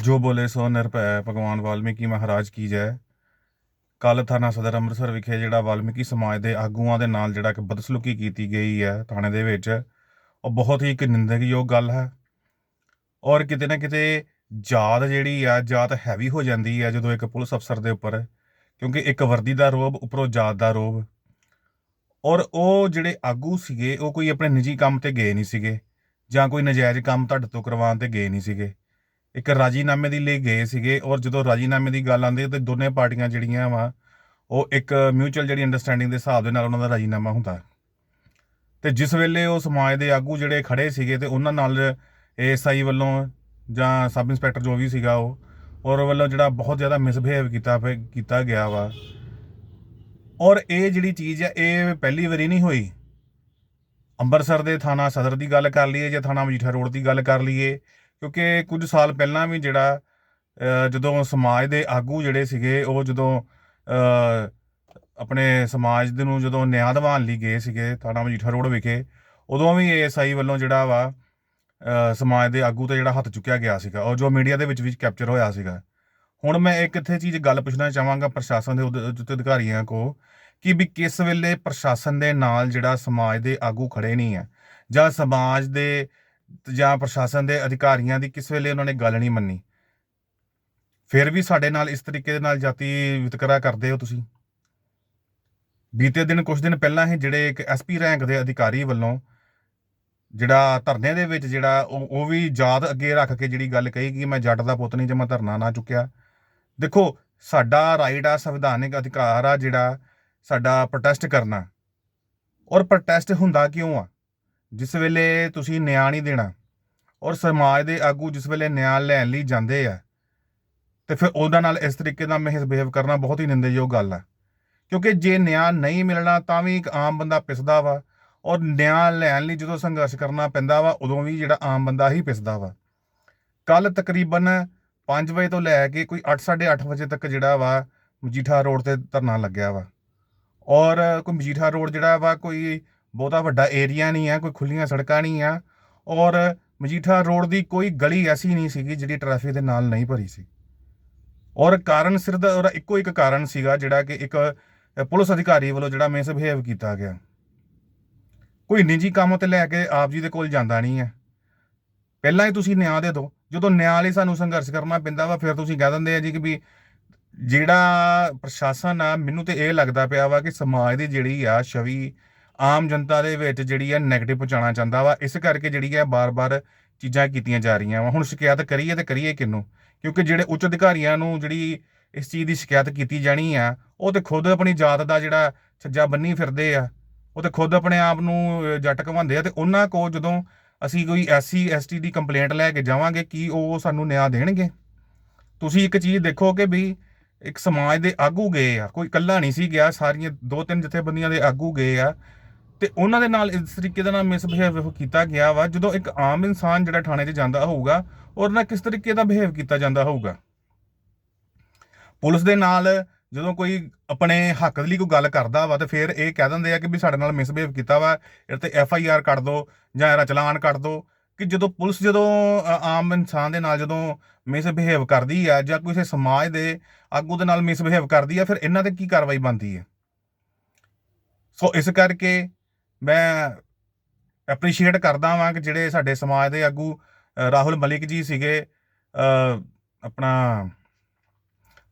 ਜੋ ਬੋਲੇ ਸੋ ਨਿਰਭੈ ਭਗਵਾਨ ਵਾਲਮੀਕੀ ਮਹਾਰਾਜ ਕੀ ਜੈ। ਕੱਲ ਥਾਣਾ ਸਦਰ ਅੰਮ੍ਰਿਤਸਰ ਵਿਖੇ ਜਿਹੜਾ ਵਾਲਮੀਕੀ ਸਮਾਜ ਦੇ ਆਗੂਆਂ ਦੇ ਨਾਲ ਜਿਹੜਾ ਕਿ ਬਦਸਲੂਕੀ ਕੀਤੀ ਗਈ ਹੈ ਥਾਣੇ ਦੇ ਵਿੱਚ, ਉਹ ਬਹੁਤ ਹੀ ਇੱਕ ਨਿੰਦਕਯੋਗ ਗੱਲ ਹੈ। ਔਰ ਕਿਤੇ ਨਾ ਕਿਤੇ ਜਾਤ ਜਿਹੜੀ ਆ, ਜਾਤ ਹੈਵੀ ਹੋ ਜਾਂਦੀ ਹੈ ਜਦੋਂ ਇੱਕ ਪੁਲਿਸ ਅਫਸਰ ਦੇ ਉੱਪਰ, ਕਿਉਂਕਿ ਇੱਕ ਵਰਦੀ ਦਾ ਰੋਬ, ਉੱਪਰੋਂ ਜਾਤ ਦਾ ਰੋਬ। ਔਰ ਉਹ ਜਿਹੜੇ ਆਗੂ ਸੀਗੇ, ਉਹ ਕੋਈ ਆਪਣੇ ਨਿੱਜੀ ਕੰਮ ਤੇ ਗਏ ਨਹੀਂ ਸੀਗੇ, ਜਾਂ ਕੋਈ ਨਜਾਇਜ਼ ਕੰਮ ਤੁਹਾਡੇ ਤੋਂ ਕਰਵਾਉਣ ਤੇ ਗਏ ਨਹੀਂ ਸੀਗੇ। ਇੱਕ ਰਾਜੀਨਾਮੇ ਦੇ ਲਈ ਗਏ ਸੀਗੇ ਔਰ ਜਦੋਂ ਰਾਜੀਨਾਮੇ ਦੀ ਗੱਲ ਆਉਂਦੀ ਹੈ ਤੇ ਦੋਨੇ ਪਾਰਟੀਆਂ ਜਿਹੜੀਆਂ ਵਾ, ਉਹ ਇੱਕ ਮਿਊਚੁਅਲ ਜਿਹੜੀ ਅੰਡਰਸਟੈਂਡਿੰਗ ਦੇ ਹਿਸਾਬ ਦੇ ਨਾਲ ਉਹਨਾਂ ਦਾ ਰਾਜੀਨਾਮਾ ਹੁੰਦਾ ਹੈ। ਤੇ ਜਿਸ ਵੇਲੇ ਉਹ ਸਮਾਜ ਦੇ ਆਗੂ ਜਿਹੜੇ ਖੜੇ ਸੀਗੇ ਤੇ ਉਹਨਾਂ ਨਾਲ ਏਐਸਆਈ ਵੱਲੋਂ ਜਾਂ ਸਬ ਇੰਸਪੈਕਟਰ ਜੋ ਵੀ ਸੀਗਾ ਉਹ, ਔਰ ਵੱਲੋਂ ਜਿਹੜਾ ਬਹੁਤ ਜ਼ਿਆਦਾ ਮਿਸਬਿਹੇਵ ਕੀਤਾ ਪਿਆ- ਕੀਤਾ ਗਿਆ ਵਾ ਔਰ ਇਹ ਜਿਹੜੀ ਚੀਜ਼ ਹੈ ਇਹ ਪਹਿਲੀ ਵਾਰੀ ਨਹੀਂ ਹੋਈ ਅੰਮ੍ਰਿਤਸਰ ਦੇ ਥਾਣਾ ਸਦਰ ਦੀ ਗੱਲ ਕਰ ਲਈਏ ਜਾਂ ਥਾਣਾ ਮਜੀਠਾ ਰੋਡ ਦੀ ਗੱਲ ਕਰ ਲਈਏ ਕਿਉਂਕਿ ਕੁਝ ਸਾਲ ਪਹਿਲਾਂ ਵੀ ਜਿਹੜਾ ਜਦੋਂ ਸਮਾਜ ਦੇ ਆਗੂ ਜਿਹੜੇ ਸੀਗੇ, ਉਹ ਜਦੋਂ ਆਪਣੇ ਸਮਾਜ ਦੇ ਨੂੰ ਜਦੋਂ ਨਿਆਂ ਦਿਵਾਉਣ ਲਈ ਗਏ ਸੀਗੇ, ਥਾਣਾ ਮਜੀਠਾ ਰੋਡ ਵਿਖੇ, ਉਦੋਂ ਵੀ ਏਐਸਆਈ ਵੱਲੋਂ ਜਿਹੜਾ ਵਾ ਸਮਾਜ ਦੇ ਆਗੂ ਤੇ ਜਿਹੜਾ ਹੱਥ ਚੁੱਕਿਆ ਗਿਆ ਸੀਗਾ, ਔਰ ਜੋ ਮੀਡੀਆ ਦੇ ਵਿੱਚ ਵੀ ਕੈਪਚਰ ਹੋਇਆ ਸੀਗਾ। ਹੁਣ ਮੈਂ ਇੱਕ ਇੱਥੇ ਚੀਜ਼ ਗੱਲ ਪੁੱਛਣਾ ਚਾਹਾਂਗਾ ਪ੍ਰਸ਼ਾਸਨ ਦੇ ਉਹਦੇ ਉੱਤੇ ਅਧਿਕਾਰੀਆਂ ਕੋ ਕਿ ਵੀ ਕਿਸ ਵੇਲੇ ਪ੍ਰਸ਼ਾਸਨ ਦੇ ਨਾਲ ਜਿਹੜਾ ਸਮਾਜ ਦੇ ਆਗੂ ਖੜੇ ਨਹੀਂ ਹੈ ਜਾਂ ਸਮਾਜ ਦੇ ਜਾਂ ਪ੍ਰਸ਼ਾਸਨ ਦੇ ਅਧਿਕਾਰੀਆਂ ਦੀ ਕਿਸ ਵੇਲੇ ਉਹਨਾਂ ਨੇ ਗੱਲ ਨਹੀਂ ਮੰਨੀ। ਫਿਰ ਵੀ ਸਾਡੇ ਨਾਲ ਇਸ ਤਰੀਕੇ ਦੇ ਨਾਲ ਜਾਤੀ ਵਿਤਕਰਾ ਕਰਦੇ ਹੋ ਤੁਸੀਂ? ਬੀਤੇ ਦਿਨ ਕੁਝ ਦਿਨ ਪਹਿਲਾਂ ਹੀ ਜਿਹੜੇ ਇੱਕ ਐਸਪੀ ਰੈਂਕ ਦੇ ਅਧਿਕਾਰੀ ਵੱਲੋਂ ਜਿਹੜਾ ਧਰਨੇ ਦੇ ਵਿੱਚ ਜਿਹੜਾ ਉਹ ਉਹ ਵੀ ਯਾਦ ਅੱਗੇ ਰੱਖ ਕੇ ਜਿਹੜੀ ਗੱਲ ਕਹੀ ਕਿ ਮੈਂ ਜੱਟ ਦਾ ਪੁੱਤ ਨਹੀਂ ਜੇ ਮੈਂ ਧਰਨਾ ਨਾ ਚੁੱਕਿਆ। ਦੇਖੋ, ਸਾਡਾ ਰਾਈਟ ਆ, ਸੰਵਿਧਾਨਿਕ ਅਧਿਕਾਰ ਆ ਜਿਹੜਾ ਸਾਡਾ ਪ੍ਰੋਟੈਸਟ ਕਰਨਾ। ਔਰ ਪ੍ਰੋਟੈਸਟ ਹੁੰਦਾ ਕਿਉਂ ਆ? ਜਿਸ ਵੇਲੇ ਤੁਸੀਂ ਨਿਆਂ ਨਹੀਂ ਦੇਣਾ ਔਰ ਸਮਾਜ ਦੇ ਆਗੂ ਜਿਸ ਵੇਲੇ ਨਿਆਂ ਲੈਣ ਲਈ ਜਾਂਦੇ ਆ, ਤੇ ਫਿਰ ਉਹਦਾ ਨਾਲ ਇਸ ਤਰੀਕੇ ਨਾਲ ਮਿਸਬਿਹੇਵ ਕਰਨਾ ਬਹੁਤ ਹੀ ਨਿੰਦੇਯੋਗ ਗੱਲ ਆ। ਕਿਉਂਕਿ ਜੇ ਨਿਆਂ ਨਹੀਂ ਮਿਲਣਾ ਤਾਂ ਵੀ ਇੱਕ ਆਮ ਬੰਦਾ ਪਿਸਦਾ ਵਾ ਔਰ ਨਿਆਂ ਲੈਣ ਲਈ ਜਦੋਂ ਸੰਘਰਸ਼ ਕਰਨਾ ਪੈਂਦਾ ਵਾ, ਉਦੋਂ ਵੀ ਜਿਹੜਾ ਆਮ ਬੰਦਾ ਹੀ ਪਿਸਦਾ ਵਾ। ਕੱਲ ਤਕਰੀਬਨ 5 ਵਜੇ ਤੋਂ ਲੈ ਕੇ ਕੋਈ 8:30 ਵਜੇ ਤੱਕ ਜਿਹੜਾ ਵਾ ਮਜੀਠਾ ਰੋਡ ਤੇ ਧਰਨਾ ਲੱਗਿਆ ਵਾ। ਔਰ ਕੋਈ ਮਜੀਠਾ ਰੋਡ ਜਿਹੜਾ ਵਾ, ਕੋਈ ਬਹੁਤਾ ਵੱਡਾ ਏਰੀਆ ਨਹੀਂ ਹੈ ਕੋਈ ਖੁੱਲੀਆਂ ਸੜਕਾਂ ਨਹੀਂ ਆ ਔਰ ਮਜੀਠਾ ਰੋਡ ਦੀ ਕੋਈ ਗਲੀ ਐਸੀ ਨਹੀਂ ਸੀਗੀ ਜਿਹੜੀ ਟ੍ਰੈਫਿਕ ਦੇ ਨਾਲ ਨਹੀਂ ਭਰੀ ਸੀ। ਔਰ ਕਾਰਨ ਸਿਰ ਦਾ ਉਹਦਾ ਇੱਕੋ ਇੱਕ ਕਾਰਨ ਸੀਗਾ ਜਿਹੜਾ ਕਿ ਇੱਕ ਪੁਲਿਸ ਅਧਿਕਾਰੀ ਵੱਲੋਂ ਜਿਹੜਾ ਮਿਸਬਿਹੇਵ ਕੀਤਾ ਗਿਆ। ਕੋਈ ਨਿੱਜੀ ਕੰਮ ਤੇ ਲੈ ਕੇ ਆਪ ਜੀ ਦੇ ਕੋਲ ਜਾਂਦਾ ਨਹੀਂ ਹੈ। ਪਹਿਲਾਂ ਹੀ ਤੁਸੀਂ ਨਿਆਂ ਦੇ ਦਿਓ। ਜਦੋਂ ਨਿਆਂ ਲਈ ਸਾਨੂੰ ਸੰਘਰਸ਼ ਕਰਨਾ ਪੈਂਦਾ ਵਾ, ਫਿਰ ਤੁਸੀਂ ਕਹਿ ਦਿੰਦੇ ਆ ਜੀ ਕਿ ਵੀ ਜਿਹੜਾ ਪ੍ਰਸ਼ਾਸਨ ਆ, ਮੈਨੂੰ ਤੇ ਇਹ ਲੱਗਦਾ ਪਿਆ ਵਾ ਕਿ ਸਮਾਜ ਦੀ ਜਿਹੜੀ ਆ ਛਵੀ ਆਮ ਜਨਤਾ ਦੇ ਵਿੱਚ ਜਿਹੜੀ ਹੈ 네ਗੇਟਿਵ ਪਹੁੰਚਾਉਣਾ ਚਾਹੁੰਦਾ ਵਾ, ਇਸ ਕਰਕੇ ਜਿਹੜੀ ਹੈ ਬਾਰ-ਬਾਰ ਚੀਜ਼ਾਂ ਕੀਤੀਆਂ ਜਾ ਰਹੀਆਂ ਵਾ। ਹੁਣ ਸ਼ਿਕਾਇਤ ਕਰੀਏ ਤੇ ਕਰੀਏ ਕਿਹਨੂੰ? ਕਿਉਂਕਿ ਜਿਹੜੇ ਉੱਚ ਅਧਿਕਾਰੀਆਂ ਨੂੰ ਜਿਹੜੀ ਇਸ ਚੀਜ਼ ਦੀ ਸ਼ਿਕਾਇਤ ਕੀਤੀ ਜਾਣੀ ਆ, ਉਹ ਤੇ ਖੁਦ ਆਪਣੀ ਜਾਤ ਦਾ ਜਿਹੜਾ ਛੱਜਾ ਬੰਨੀ ਫਿਰਦੇ ਆ, ਉਹ ਤੇ ਖੁਦ ਆਪਣੇ ਆਪ ਨੂੰ ਜੱਟ ਕਹਾਉਂਦੇ ਆ ਤੇ ਉਹਨਾਂ ਕੋ ਜਦੋਂ ਅਸੀਂ ਕੋਈ ਐਸਸੀ, ਐਸਟੀ ਦੀ ਕੰਪਲੇਂਟ ਲੈ ਕੇ ਜਾਵਾਂਗੇ, ਕੀ ਉਹ ਸਾਨੂੰ ਨਿਆਂ ਦੇਣਗੇ? ਤੁਸੀਂ ਇੱਕ ਚੀਜ਼ ਦੇਖੋ ਕਿ ਵੀ ਇੱਕ ਸਮਾਜ ਦੇ ਆਗੂ ਗਏ ਆ, ਕੋਈ ਇਕੱਲਾ ਨਹੀਂ ਸੀ ਗਿਆ, ਸਾਰੀਆਂ ਦੋ ਤਿੰਨ ਜਥੇਬੰਦੀਆਂ ਦੇ ਆਗੂ ਗਏ ਆ ਤੇ ਉਹਨਾਂ ਦੇ ਨਾਲ ਇਸ ਤਰੀਕੇ ਦੇ ਨਾਲ ਮਿਸਬਿਹੇਵ ਕੀਤਾ ਗਿਆ ਵਾ, ਜਦੋਂ ਇੱਕ ਆਮ ਇਨਸਾਨ ਜਿਹੜਾ ਥਾਣੇ 'ਚ ਜਾਂਦਾ ਹੋਊਗਾ, ਉਹਦੇ ਨਾਲ ਕਿਸ ਤਰੀਕੇ ਦਾ ਬਿਹੇਵ ਕੀਤਾ ਜਾਂਦਾ ਹੋਊਗਾ? ਪੁਲਿਸ ਦੇ ਨਾਲ ਜਦੋਂ ਕੋਈ ਆਪਣੇ ਹੱਕ ਦੇ ਲਈ ਕੋਈ ਗੱਲ ਕਰਦਾ ਵਾ, ਤੇ ਫਿਰ ਇਹ ਕਹਿ ਦਿੰਦੇ ਆ ਕਿ ਵੀ ਸਾਡੇ ਨਾਲ ਮਿਸਬਿਹੇਵ ਕੀਤਾ ਵਾ ਇਹ ਤੇ ਐਫ ਆਈ ਆਰ ਕੱਟ ਦੋ ਜਾਂ ਇਹਦਾ ਚਲਾਨ ਕੱਟ ਦੋ, ਕਿ ਜਦੋਂ ਪੁਲਿਸ ਜਦੋਂ ਆਮ ਇਨਸਾਨ ਦੇ ਨਾਲ ਜਦੋਂ ਮਿਸਬਿਹੇਵ ਕਰਦੀ ਆ ਜਾਂ ਕਿਸੇ ਸਮਾਜ ਦੇ ਆਗੂ ਦੇ ਨਾਲ ਮਿਸਬਿਹੇਵ ਕਰਦੀ ਆ, ਫਿਰ ਇਹਨਾਂ ਤੇ ਕੀ ਕਾਰਵਾਈ ਬਣਦੀ ਹੈ ਸੋ ਇਸ ਕਰਕੇ ਮੈਂ ਐਪਰੀਸ਼ੀਏਟ ਕਰਦਾ ਵਾਂ ਕਿ ਜਿਹੜੇ ਸਾਡੇ ਸਮਾਜ ਦੇ ਆਗੂ ਰਾਹੁਲ ਮਲਿਕ ਜੀ ਸੀਗੇ ਆਪਣਾ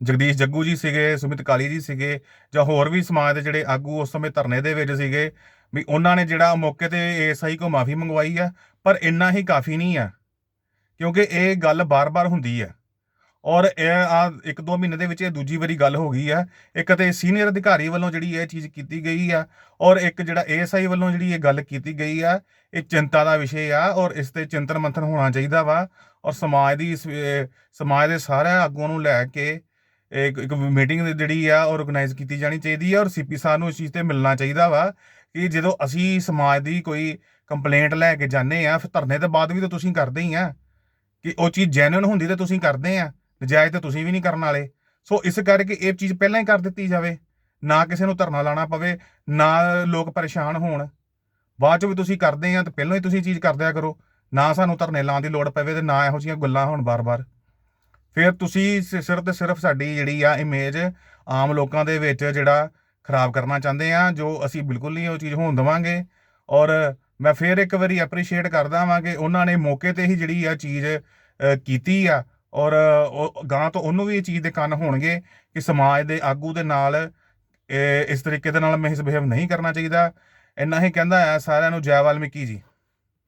ਜਗਦੀਸ਼ ਜੱਗੂ ਜੀ ਸੀਗੇ, ਸੁਮਿਤ ਕਾਲੀ ਜੀ ਸੀਗੇ, ਜਾਂ ਹੋਰ ਵੀ ਸਮਾਜ ਦੇ ਜਿਹੜੇ ਆਗੂ ਉਸ ਸਮੇਂ ਧਰਨੇ ਦੇ ਵਿੱਚ ਸੀਗੇ, ਵੀ ਉਹਨਾਂ ਨੇ ਜਿਹੜਾ ਮੌਕੇ ਤੇ ਏਐਸਆਈ ਕੋ ਮਾਫੀ ਮੰਗਵਾਈ ਆ, ਪਰ ਇੰਨਾ ਹੀ ਕਾਫੀ ਨਹੀਂ ਆ, ਕਿਉਂਕਿ ਇਹ ਗੱਲ ਬਾਰ-ਬਾਰ ਹੁੰਦੀ ਆ। ਔਰ ਇਹ ਆ ਇੱਕ ਦੋ ਮਹੀਨੇ ਦੇ ਵਿੱਚ ਇਹ ਦੂਜੀ ਵਾਰੀ ਗੱਲ ਹੋ ਗਈ ਆ। ਇੱਕ ਤੇ ਸੀਨੀਅਰ ਅਧਿਕਾਰੀ ਵੱਲੋਂ ਜਿਹੜੀ ਇਹ ਚੀਜ਼ ਕੀਤੀ ਗਈ ਆ ਔਰ ਇੱਕ ਜਿਹੜਾ ਏਐਸਆਈ ਵੱਲੋਂ ਜਿਹੜੀ ਇਹ ਗੱਲ ਕੀਤੀ ਗਈ ਆ, ਇਹ ਚਿੰਤਾ ਦਾ ਵਿਸ਼ੇ ਆ ਔਰ ਇਸ ਤੇ ਚਿੰਤਨ ਮੰਥਨ ਹੋਣਾ ਚਾਹੀਦਾ ਵਾ ਔਰ ਸਮਾਜ ਦੀ ਸਮਾਜ ਦੇ ਸਾਰੇ ਆਗੂਆਂ ਨੂੰ ਲੈ ਕੇ ਇੱਕ ਇੱਕ ਮੀਟਿੰਗ ਜਿਹੜੀ ਆ ਆਰਗੇਨਾਈਜ਼ ਕੀਤੀ ਜਾਣੀ ਚਾਹੀਦੀ ਆ ਔਰ ਸੀਪੀ ਸਾਹਿਬ ਨੂੰ ਇਸ ਚੀਜ਼ ਤੇ ਮਿਲਣਾ ਚਾਹੀਦਾ ਵਾ ਕਿ ਜਦੋਂ ਅਸੀਂ ਸਮਾਜ ਦੀ ਕੋਈ ਕੰਪਲੇਂਟ ਲੈ ਕੇ ਜਾਂਦੇ ਆ, ਫਿਰ ਧਰਨੇ ਤੋਂ ਬਾਅਦ ਵੀ ਤਾਂ ਤੁਸੀਂ ਕਰਦੇ ਹੀ ਆ। ਕਿ ਉਹ ਚੀਜ਼ ਜੈਨੂਇਨ ਹੁੰਦੀ ਤਾਂ ਤੁਸੀਂ ਕਰਦੇ ਆ। ਨਜਾਇਜ਼ ਤਾਂ ਤੁਸੀਂ ਵੀ ਨਹੀਂ ਕਰਨ ਵਾਲੇ। ਸੋ ਇਸ ਕਰਕੇ ਇਹ ਚੀਜ਼ ਪਹਿਲਾਂ ਹੀ ਕਰ ਦਿੱਤੀ ਜਾਵੇ। ਨਾ ਕਿਸੇ ਨੂੰ ਧਰਨਾ ਲਾਣਾ ਪਵੇ, ਨਾ ਲੋਕ ਪਰੇਸ਼ਾਨ ਹੋਣ। ਬਾਅਦ ਚ ਵੀ ਤੁਸੀਂ ਕਰਦੇ ਆ ਤਾਂ ਪਹਿਲਾਂ ਹੀ ਤੁਸੀਂ ਚੀਜ਼ ਕਰਦਿਆ ਕਰੋ। ਨਾ ਸਾਨੂੰ ਧਰਨੇ ਲਾਉਣ ਦੀ ਲੋੜ ਪਵੇ ਤੇ ਨਾ ਇਹੋ ਜਿਹੀਆਂ ਗੱਲਾਂ ਹੋਣ ਬਾਰ-ਬਾਰ। ਫਿਰ ਤੁਸੀਂ ਸ- ਸਿਰਫ ਤੇ ਸਿਰਫ ਸਾਡੀ ਜਿਹੜੀ ਆ ਇਮੇਜ ਆਮ ਲੋਕਾਂ ਦੇ ਵਿੱਚ ਜਿਹੜਾ ਖਰਾਬ ਕਰਨਾ ਚਾਹੁੰਦੇ ਆ, ਜੋ ਅਸੀਂ ਬਿਲਕੁਲ ਨਹੀਂ ਉਹ ਚੀਜ਼ ਹੋਣ ਦੇਵਾਂਗੇ। ਔਰ ਮੈਂ ਫਿਰ ਇੱਕ ਵਾਰੀ ਐਪਰੀਸ਼ੀਏਟ ਕਰਦਾ ਵਾਂ ਕਿ ਉਹਨਾਂ ਨੇ ਮੌਕੇ ਤੇ ਹੀ ਜਿਹੜੀ ਆ ਚੀਜ਼ ਕੀਤੀ ਆ। ਔਰ ਉਹ ਗਾਂ ਤੋਂ ਉਹਨੂੰ ਵੀ ਇਹ ਚੀਜ਼ ਦੇ ਕੰਨ ਹੋਣਗੇ ਕਿ ਸਮਾਜ ਦੇ ਆਗੂ ਦੇ ਨਾਲ ਇਸ ਤਰੀਕੇ ਦੇ ਨਾਲ ਮਿਸਬਿਹੇਵ ਨਹੀਂ ਕਰਨਾ ਚਾਹੀਦਾ। ਇੰਨਾ ਹੀ ਕਹਿੰਦਾ ਆ ਸਾਰਿਆਂ ਨੂੰ, ਜੈ ਵਾਲਮੀਕੀ ਜੀ।